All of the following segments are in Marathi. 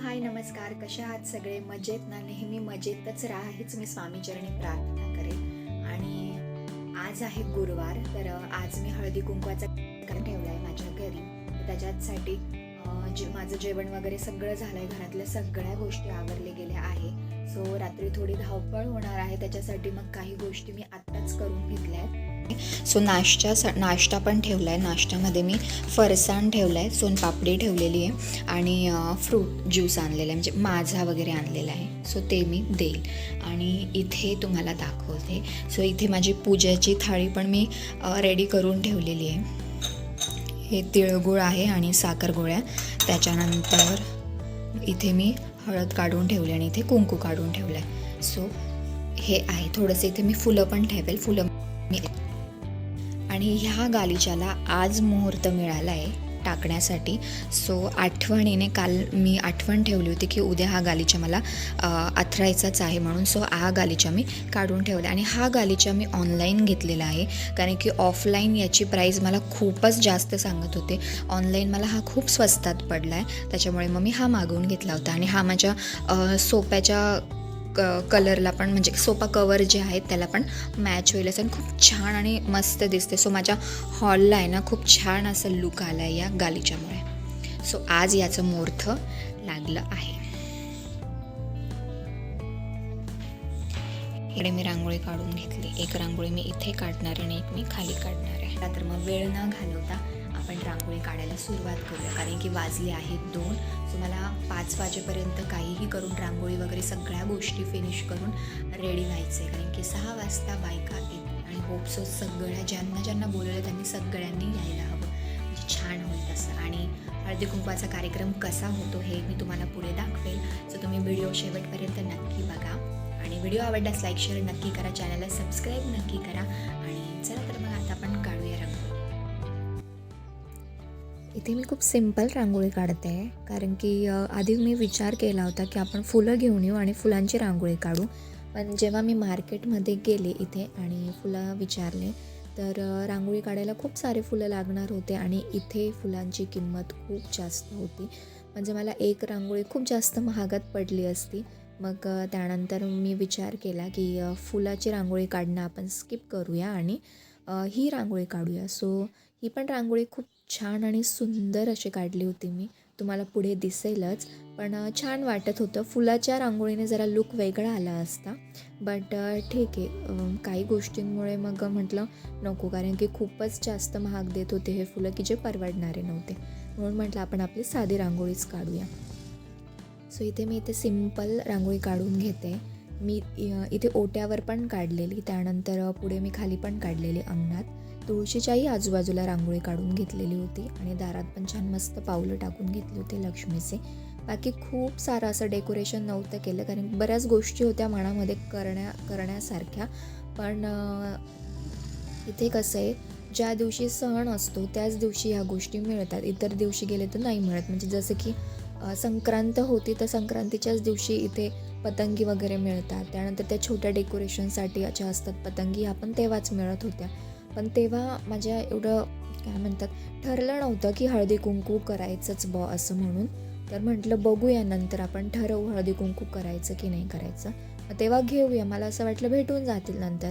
हाय नमस्कार. कशा आहात सगळे? मजेत ना? नेहमी मजेतच राहा. हेच मी स्वामीचरणी प्रार्थना करेन. आणि आज आहे गुरुवार तर आज मी हळदी कुंकवाचा कार्यक्रम ठेवला आहे माझ्या घरी. त्याच्यासाठी जे माझं जेवण वगैरे सगळं झालं आहे घरातल्या सगळ्या गोष्टी आवरले गेल्या आहे. सो रात्री थोडी धावपळ होणार आहे. त्याच्यासाठी मग काही गोष्टी मी आत्ताच करून घेतल्या आहेत सो नाश्ता नाश्ता पण ठेवला आहे नाश्त्यामध्ये मी फरसाण ठेवलं आहे सोनपापडी ठेवलेली आहे आणि फ्रूट ज्यूस आणलेला आहे. म्हणजे माझा वगैरे आणलेला आहे. सो ते मी देईल. आणि इथे तुम्हाला दाखवते. सो इथे माझी पूजेची थाळी पण मी रेडी करून ठेवलेली आहे. हे तिळगुळ आहे आणि साखर गोळ्या. त्याच्यानंतर इथे मी हळद काढून ठेवली आणि इथे कुंकू काढून ठेवलं आहे सो हे आहे. थोडंसं इथे मी फुलं पण ठेवेल. फुलं आणि ह्या गालिच्याला आज मुहूर्त मिळाला आहे टाकण्यासाठी. सो आठवणीने काल मी आठवण ठेवली होती की उद्या हा गालिचा मला अथरायचाच आहे म्हणून सो हा गालिचा मी काढून ठेवला आणि हा गालिचा मी ऑनलाईन घेतलेला आहे. कारण की ऑफलाईन याची प्राईस मला खूपच जास्त सांगत होते. ऑनलाईन मला हा खूप स्वस्तात पडला आहे त्याच्यामुळे मग मी हा मागवून घेतला होता. आणि हा माझ्या सोप्याच्या क कलरला पण म्हणजे सोपा कवर जे आहेत त्याला पण मॅच होईल असं. आणि खूप छान आणि मस्त दिसते सो माझ्या हॉलला आहे ना खूप छान असं लुक आला आहे या गालिच्यामुळे. सो आज याचं मुहूर्त लागलं आहे. इकडे मी रांगोळी काढून घेतली. एक रांगोळी मी इथे काढणार आहे आणि एक मी खाली काढणार आहे. तर मग वेळ न घालवता आपण रांगोळी काढायला सुरुवात करूया. कारण की वाजले आहेत दोन. सो मला पाच वाजेपर्यंत काहीही करून रांगोळी वगैरे सगळ्या गोष्टी फिनिश करून रेडी व्हायचं आहे कारण की सहा वाजता बायका येत आणि होपसो सगळ्या ज्यांना ज्यांना बोलवलं त्यांनी सगळ्यांनी यायला हवं. म्हणजे छान होईल तसं. आणि हळदी कुंकवाचा कार्यक्रम कसा होतो हे मी तुम्हाला पुढे दाखवेल. सो तुम्ही व्हिडिओ शेवटपर्यंत नक्की बघा. आणि व्हिडिओ आवडल्यास लाईक शेअर नक्की करा. चॅनलला सबस्क्राईब नक्की करा. आणि चला तर मग आता आपण काढू. इथे मी खूप सिंपल रांगोळी काढते आहे कारण की आधी मी विचार केला होता की आपण फुलं घेऊन येऊ आणि फुलांची रांगोळी काढू. पण जेव्हा मी मार्केटमध्ये गेले इथे आणि फुलं विचारले तर रांगोळी काढायला खूप सारे फुलं लागणार होते आणि इथे फुलांची किंमत खूप जास्त होती. म्हणजे मला एक रांगोळी खूप जास्त महागात पडली असती. मग त्यानंतर मी विचार केला की फुलाची रांगोळी काढणं आपण स्किप करूया आणि ही रांगोळी काढूया. सो ही पण रांगोळी खूप छान आणि सुंदर अशी काढली होती मी. तुम्हाला पुढे दिसेलच. पण छान वाटत होतं. फुलाच्या रांगोळीने जरा लुक वेगळा आला असता. बट ठीक आहे. काही गोष्टींमुळे मग म्हटलं नको कारण की खूपच जास्त महाग देत होते हे फुलं की जे परवडणारे नव्हते. म्हणून म्हटलं आपण आपली साधी रांगोळीच काढूया. सो इथे मी इथे सिंपल रांगोळी काढून घेते. मी इथे ओट्यावर पण काढलेली. त्यानंतर पुढे मी खाली पण काढलेली अंगणात. तुळशीच्याही आजूबाजूला रांगोळी काढून घेतलेली होती आणि दारात पण छान मस्त पावलं टाकून घेतली होती लक्ष्मीचे. बाकी खूप सारं असं डेकोरेशन नव्हतं केलं कारण बऱ्याच गोष्टी होत्या मनामध्ये करण्या करण्यासारख्या. पण इथे कसं आहे ज्या दिवशी सण असतो त्याच दिवशी ह्या गोष्टी मिळतात. इतर दिवशी गेले तर नाही मिळत. म्हणजे जसं की संक्रांत होती तर संक्रांतीच्याच दिवशी इथे पतंगी वगैरे मिळतात. त्यानंतर त्या छोट्या डेकोरेशनसाठी ज्या असतात पतंगी ह्या पण तेव्हाच मिळत होत्या. पण तेव्हा माझ्या एवढं काय म्हणतात ठरलं नव्हतं की हळदी कुंकू करायचंच बॉ असं म्हणून. तर म्हटलं बघूया नंतर आपण ठरवू हळदी कुंकू करायचं की नाही करायचं. तेव्हा घेऊया मला असं वाटलं भेटून जातील नंतर.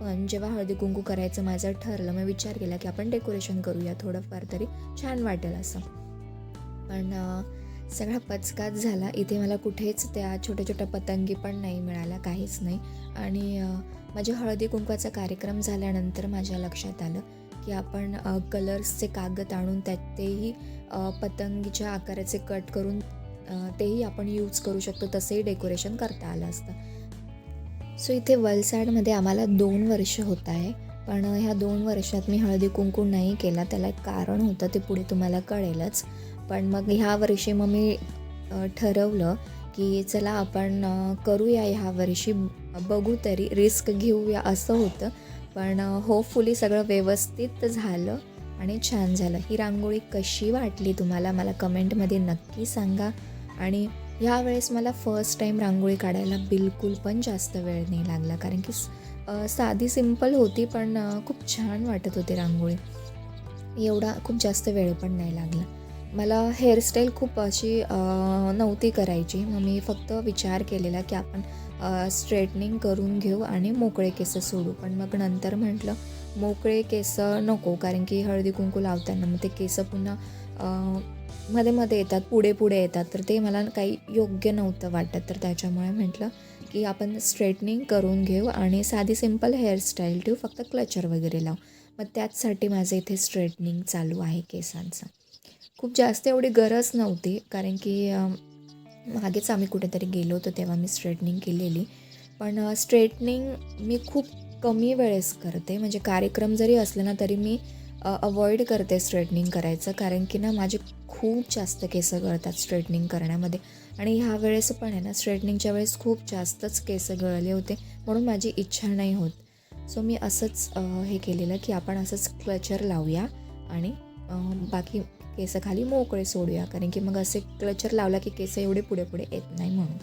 पण जेव्हा हळदी कुंकू करायचं माझं ठरलं मी विचार केला की आपण डेकोरेशन करूया थोडंफार तरी छान वाटेल असं. पण सगळा पचकाच झाला. इथे मला कुठेच त्या छोट्या छोट्या पतंगी पण नाही मिळाल्या काहीच नाही. आणि माझ्या हळदी कुंकवाचा कार्यक्रम झाल्यानंतर माझ्या लक्षात आलं की आपण कलर्सचे कागद आणून त्यात तेही पतंगीच्या आकाराचे कट करून तेही आपण यूज करू शकतो. तसंही डेकोरेशन करता आलं असतं. सो इथे वलसाडमध्ये आम्हाला दोन वर्ष होत आहे. पण ह्या दोन वर्षात मी हळदी कुंकू नाही केला. त्याला एक कारण होतं ते पुढे तुम्हाला कळेलच. पण मग ह्या वर्षी मग मी ठरवलं की चला आपण करूया ह्या वर्षी. बघू तरी रिस्क घेऊया असं होतं. पण होपफुली सगळं व्यवस्थित झालं आणि छान झालं. ही रांगोळी कशी वाटली तुम्हाला? मला कमेंटमध्ये नक्की सांगा. आणि ह्यावेळेस मला फर्स्ट टाईम रांगोळी काढायला बिलकुल पण जास्त वेळ नाही लागला. कारण की साधी सिंपल होती पण खूप छान वाटत होती रांगोळी. एवढा खूप जास्त वेळ पण नाही लागला. मला हेअरस्टाईल खूप अशी नव्हती करायची. मग मी फक्त विचार केलेला की आपण स्ट्रेटनिंग करून घेऊ आणि मोकळे केस सोडू. पण मग नंतर म्हटलं मोकळे केस नको. कारण की हळदी कुंकू लावताना मग ते केस पुन्हा मध्ये मध्ये येतात पुढे पुढे येतात. तर ते मला काही योग्य नव्हतं वाटत. तर त्याच्यामुळे म्हटलं की आपण स्ट्रेटनिंग करून घेऊ आणि साधी सिंपल हेअरस्टाईल ठेवू. फक्त क्लचर वगैरे लावू. मग त्याचसाठी माझं इथे स्ट्रेटनिंग चालू आहे केसांचं. खूप जास्त एवढी गरज नव्हती. कारण की मागेच आम्ही कुठेतरी गेलो होतो तेव्हा मी स्ट्रेटनिंग केलेली. पण स्ट्रेटनिंग मी खूप कमी वेळेस करते. म्हणजे कार्यक्रम जरी असले ना तरी मी अवॉइड करते स्ट्रेटनिंग करायचं. कारण की ना माझे खूप जास्त केस गळतात स्ट्रेटनिंग करण्यामध्ये. आणि ह्या वेळेस पण आहे ना स्ट्रेटनिंगच्या वेळेस खूप जास्तच केस गळले होते. म्हणून माझी इच्छा नाही होत. सो मी असंच हे केलेलं की आपण असंच क्लचर लावूया. आणि बाकी केस खाली मोकळे सोडूया. कारण की मग असे क्लचर लावला की केस एवढे पुढे पुढे येत नाही म्हणून.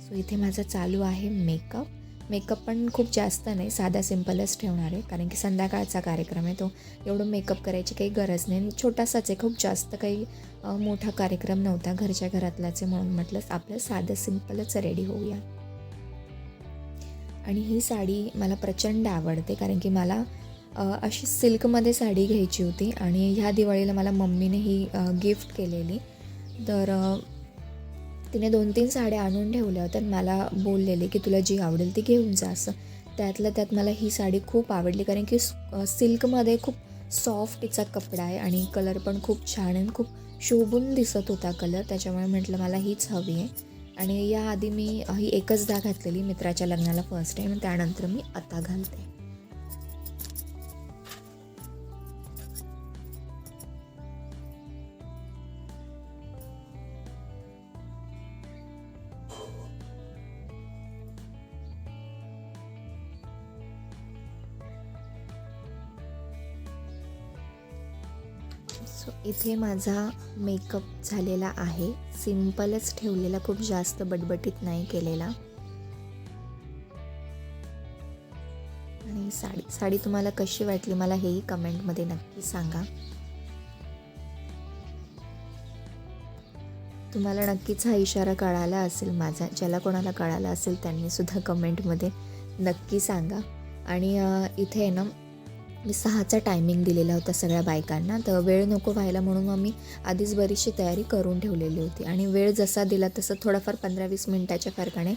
सो इथे माझा चालू आहे मेकअप मेकअप पण खूप जास्त नाही साधा सिम्पलच ठेवणार आहे. कारण की संध्याकाळचा कार्यक्रम आहे तो एवढं मेकअप करायची काही गरज नाही. आणि छोटासाच आहे खूप जास्त काही मोठा कार्यक्रम नव्हता घरच्या घरातलाच आहे म्हणून म्हटलं आपलं साधं सिम्पलच रेडी होऊया. आणि ही साडी मला प्रचंड आवडते कारण की मला अशी सिल्कमध्ये साडी घ्यायची होती आणि ह्या दिवाळीला मला मम्मीने ही गिफ्ट केलेली. तर तिने दोन तीन साड्या आणून ठेवल्या होत्या मला बोललेली की तुला जी आवडेल ती घेऊन जा असं. त्यातल्या त्यात मला ही साडी खूप आवडली कारण की सिल्कमध्ये खूप सॉफ्ट तिचा कपडा आहे आणि कलर पण खूप छान आहे खूप शोभून दिसत होता कलर त्याच्यामुळे म्हटलं मला हीच हवी आहे. आणि याआधी मी ही एकचदा घातलेली मित्राच्या लग्नाला फर्स्ट टाईम त्यानंतर मी आता घालते. इथे माझा मेकअप झालेला आहे. सिम्पलच ठेवलेला खूप जास्त बटबटीत नाही केलेला. आणि साडी साडी तुम्हाला कशी वाटली मला हेही कमेंटमध्ये नक्की सांगा. तुम्हाला नक्कीच हा इशारा कळाला असेल माझा ज्याला कोणाला कळाला असेल त्यांनी सुद्धा कमेंटमध्ये नक्की सांगा. आणि इथे आहे ना मी सहाचा टायमिंग दिलेला होता सगळ्या बायकांना. तर वेळ नको व्हायला म्हणून मग मी आधीच बरीचशी तयारी करून ठेवलेली होती. आणि वेळ जसा दिला तसं थोडाफार पंधरा वीस मिनटाच्या फरकाने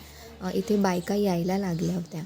इथे बायका यायला लागल्या होत्या.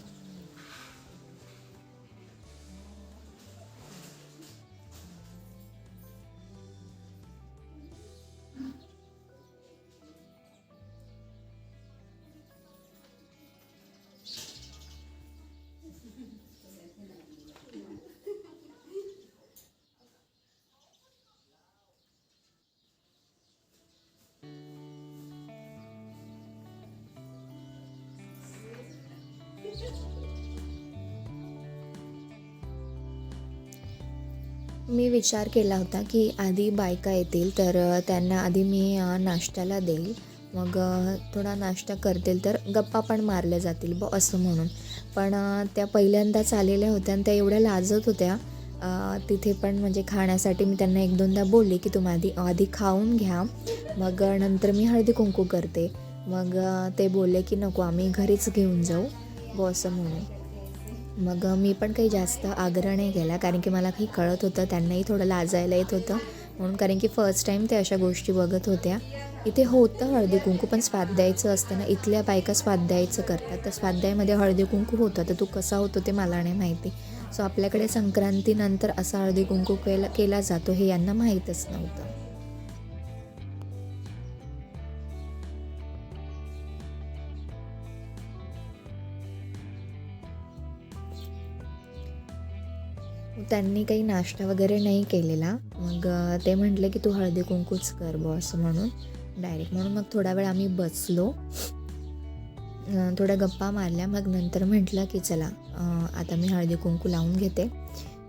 मी विचार केला होता की आधी बायका येतील तर त्यांना आधी मी नाश्त्याला देईल. मग थोडा नाश्ता करतील तर गप्पा पण मारल्या जातील ब असं म्हणून. पण त्या पहिल्यांदाच आलेल्या होत्या आणि त्या एवढ्या लाजत होत्या. तिथे पण म्हणजे खाण्यासाठी मी त्यांना एक दोनदा बोलले की तुम्ही आधी आधी खाऊन घ्या. मग नंतर मी हळदी कुंकू करते. मग ते बोलले की नको आम्ही घरीच घेऊन जाऊ ब असं म्हणून. मग मी पण काही जास्त आग्रह नाही केला कारण की मला काही कळत होतं त्यांनाही थोडं लाजायला येत होतं. म्हणून कारण की फर्स्ट टाईम ते अशा गोष्टी बघत होत्या. इथे होतं हळदी कुंकू पण स्वाध्यायचं असतं ना इथल्या बायका स्वाध्यायचं करतात. तर स्वाध्यायमध्ये हळदी कुंकू होतं तर तू कसा होतो ते मला नाही माहिती. सो आपल्याकडे संक्रांतीनंतर असा हळदी कुंकू केला केला जातो हे यांना माहीतच नव्हतं. त्यांनी काही नाश्ता वगैरे नाही केलेला. मग ते म्हटले की तू हळदी कुंकूच कर बॉ असं म्हणून. डायरेक्ट म्हणून मग थोडा वेळ आम्ही बसलो. थोड्या गप्पा मारल्या. मग नंतर म्हटलं की चला आता मी हळदी कुंकू लावून घेते.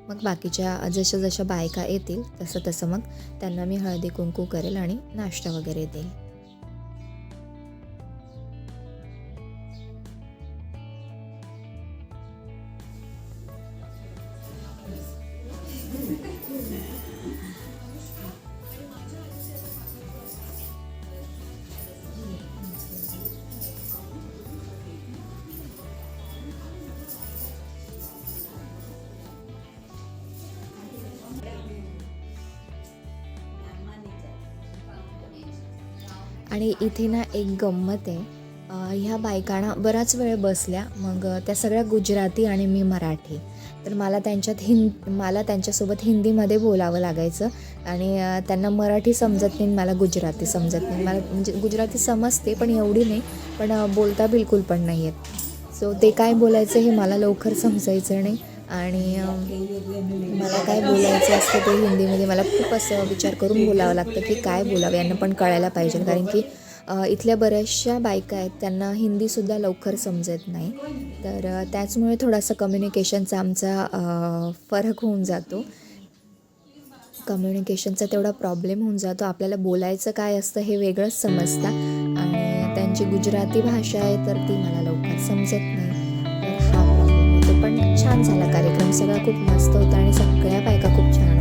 मग बाकीच्या जशा जशा बायका येतील तसं तसं मग त्यांना मी हळदी कुंकू करेल आणि नाश्ता वगैरे देईल. आणि इथे ना एक गंमत आहे. ह्या बायकांना बराच वेळ बसल्या मग त्या सगळ्या गुजराती आणि मी मराठी. तर मला त्यांच्यात हिंद मला त्यांच्यासोबत हिंदीमध्ये बोलावं लागायचं आणि त्यांना मराठी समजत नाही मला गुजराती समजत नाही. मला म्हणजे गुजराती समजते पण एवढी नाही पण बोलता बिलकुल पण नाही आहेत सो ते काय बोलायचं हे मला लवकर समजायचं नाही. आणि मला काय बोलायचं असतं ते हिंदीमध्ये मला खूप असं विचार करून बोलावं लागतं की काय बोलावं यांना पण कळायला पाहिजे. कारण की इथल्या बऱ्याचशा बायका आहेत त्यांना हिंदीसुद्धा लवकर समजत नाही. तर त्याचमुळे थोडासा कम्युनिकेशनचा आमचा फरक होऊन जातो. कम्युनिकेशनचा तेवढा प्रॉब्लेम होऊन जातो. आपल्याला बोलायचं काय असतं हे वेगळंच समजतं. आणि त्यांची गुजराती भाषा आहे तर ती मला लवकर समजत नाही. छान झाला कार्यक्रम. सगळा खूप मस्त होता आणि सगळ्या बायका खूप छान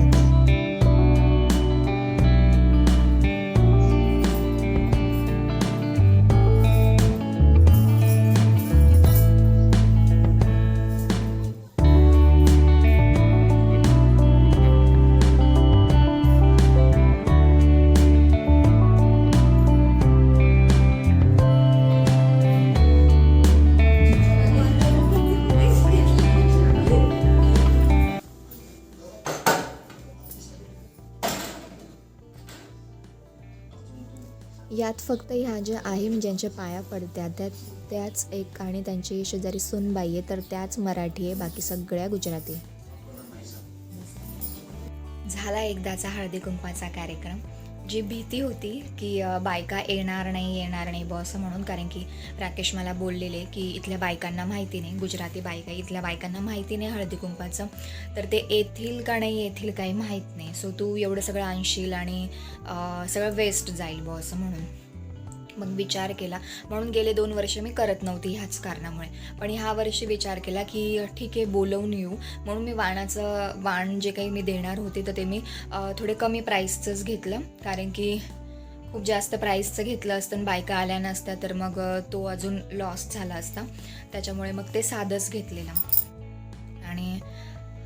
फक्त ह्या ज्या आहे म्हणजे ज्यांच्या पाया पडत्या त्या त्याच एक आणि त्यांची शेजारी सुनबाई आहे तर त्याच मराठी आहे बाकी सगळ्या गुजराती झाला एकदाचा हळदी कुंपाचा कार्यक्रम. जी भीती होती की बायका येणार नाही येणार नाही बॉस म्हणून कारण की राकेश मला बोललेले की इथल्या बायकांना माहिती नाही गुजराती बायका इथल्या बायकांना माहिती नाही हळदी कुंपाचं तर ते येतील का नाही येथील काही माहीत नाही. सो तू एवढं सगळं आणशील आणि सगळं वेस्ट जाईल बॉस म्हणून. मग विचार केला. म्हणून गेले दोन वर्ष मी करत नव्हती ह्याच कारणामुळे. पण ह्या वर्षी विचार केला की ठीक आहे बोलवून येऊ. म्हणून मी वाणाचं वाण जे काही मी देणार होते तर ते मी थोडे कमी प्राईसचंच घेतलं. कारण की खूप जास्त प्राईसचं घेतलं असतं आणि बायका आल्या नसत्या तर मग तो अजून लॉस झाला असता. त्याच्यामुळे मग ते साधंच घेतलेलं. आणि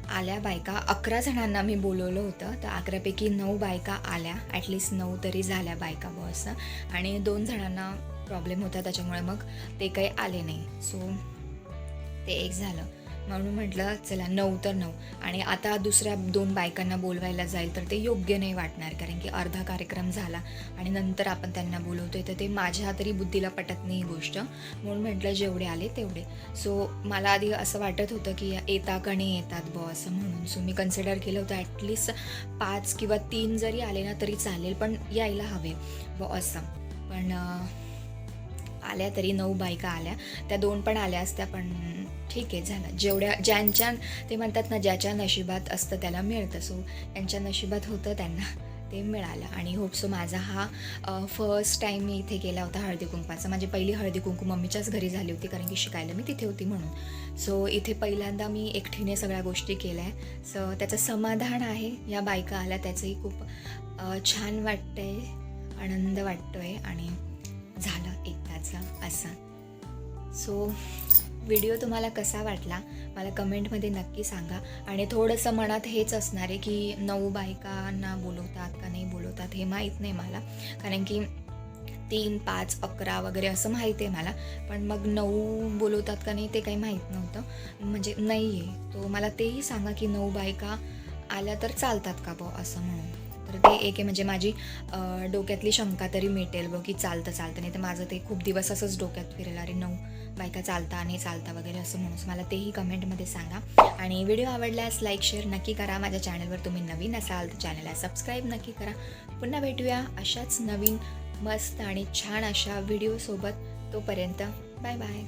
आल्या बायका. अकरा जणांना मी बोलवलं होतं. तर अकरापैकी नऊ बायका आल्या. ॲटलिस्ट नऊ तरी झाल्या बायका बॉस आणि दोन जणांना प्रॉब्लेम होता. त्याच्यामुळे मग ते काही आले नाही. सो ते एक झालं. म्हणून म्हटलं चला नऊ तर नऊ. आणि आता दुसऱ्या दोन बायकांना बोलवायला जाईल तर ते योग्य नाही वाटणार कारण की अर्धा कार्यक्रम झाला आणि नंतर आपण त्यांना बोलवतोय तर ते माझ्या तरी बुद्धीला पटत नाही ही गोष्ट. म्हणून म्हटलं जेवढे आले तेवढे. सो मला आधी असं वाटत होतं की येता का नाही येतात बॉ असं म्हणून. सो मी कन्सिडर केलं होतं ॲटलिस्ट पाच किंवा तीन जरी आले ना तरी चालेल पण यायला हवे. बॉ असं. पण आल्या तरी नऊ बायका आल्या. त्या दोन पण आल्या असत्या पण ठीक आहे झालं. जेवढ्या ज्यांच्या ते म्हणतात ना ज्याच्या नशिबात असतं त्याला मिळतं. सो त्यांच्या नशिबात होतं त्यांना ते मिळालं. आणि होप सो माझा हा फर्स्ट टाईम मी इथे गेला होता हळदी कुंकवाचा. माझी पहिली हळदी कुंकू मम्मीच्याच घरी झाली होती कारण की शिकायला मी तिथे होती म्हणून. सो इथे पहिल्यांदा मी एकटीने सगळ्या गोष्टी केल्या. आहे सो त्याचं समाधान आहे. या बायका आल्या त्याचंही खूप छान वाटतंय आनंद वाटतोय. आणि झालं एकदाचं असा. सो व्हिडिओ तुम्हाला कसा वाटला? मला कमेंटमध्ये नक्की सांगा. आणि थोडंसं मनात हेच असणार आहे की नऊ बायकांना बोलवतात का नाही बोलवतात हे माहीत नाही मला. कारण की तीन पाच अकरा वगैरे असं माहीत आहे मला. पण मग नऊ बोलवतात का नाही ते काही माहीत नव्हतं. म्हणजे नाही आहे तो मला तेही सांगा की नऊ बायका आल्या तर चालतात का बो असं म्हणून. तर ते एक आहे म्हणजे माझी डोक्यातली शंका तरी मिटेल बघ की चालतं चालतं. नाही तर माझं ते खूप दिवस असंच डोक्यात फिरेल अरे नऊ बायका चालता नाही चालता वगैरे असं म्हणून. मला तेही कमेंटमध्ये सांगा. आणि व्हिडिओ आवडल्यास लाईक शेअर नक्की करा. माझ्या चॅनलवर तुम्ही नवीन असाल तर चॅनलला सबस्क्राईब नक्की करा. पुन्हा भेटूया अशाच नवीन मस्त आणि छान अशा व्हिडिओसोबत तोपर्यंत बाय बाय.